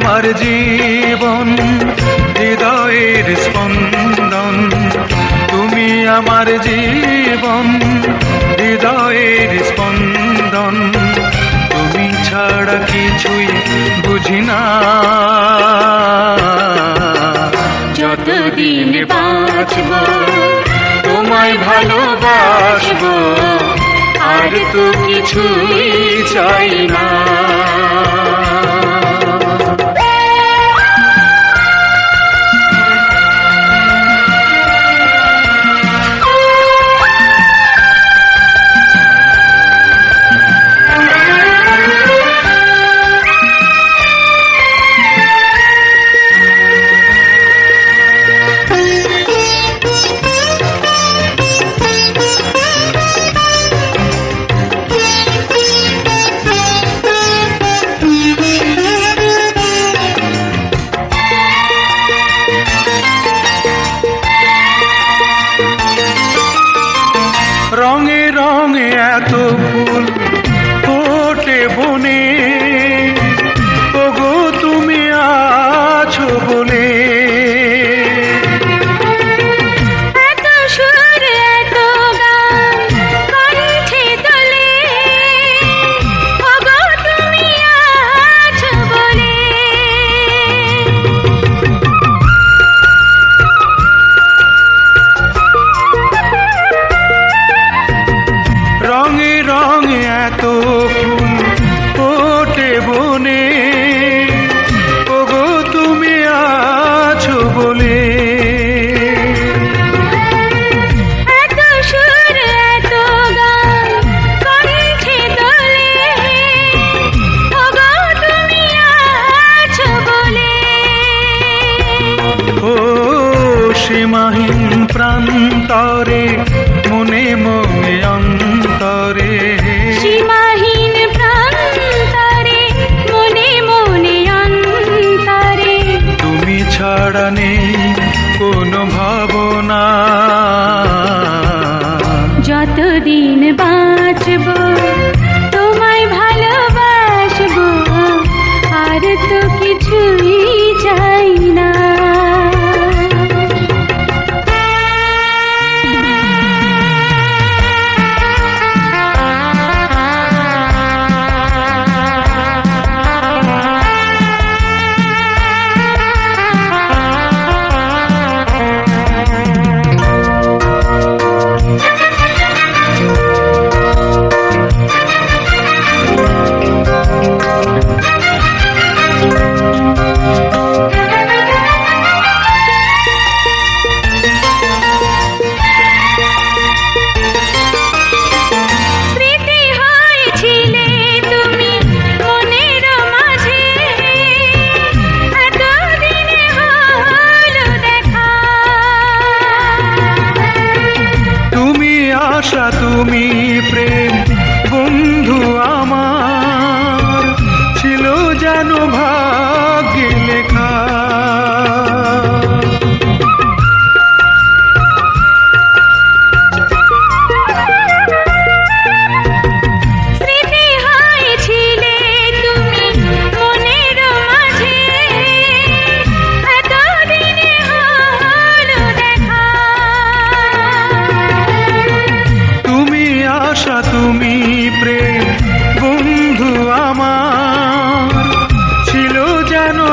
আমার জীবন, হৃদয়ের স্পন্দন। তুমি আমার জীবন, হৃদয়ের স্পন্দন। তুমি ছাড়া কিছুই বুঝি না। যতদিন বাঁচব, তোমায় ভালোবাসব, আর তো কিছুই চাই না। সীমাহীন প্রান্তরে মনে মনে অন্তরে।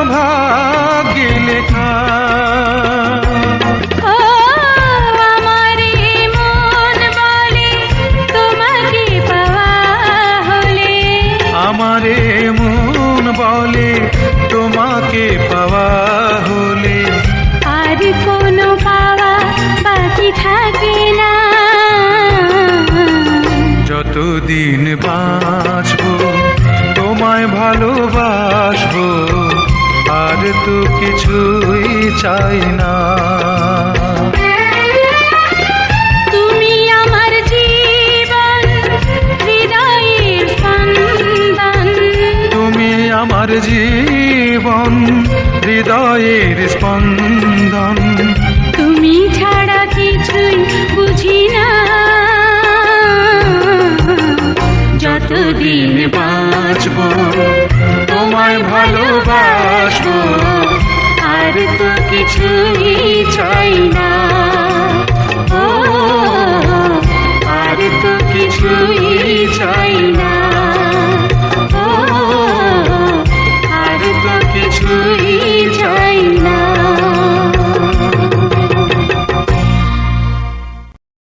ভাগ্যে লেখা। আমারে মন বলে তোমাকে হলে। আর যতদিন বাঁচব তোমায় ভালো কিছুই চাই না। আমার জীবন হৃদয়ের স্পন্দন। তুমি ছাড়া কিছুই বুঝি না। যতদিন বাঁচব কিছুই চাই না। ও আর তো কিছুই চাই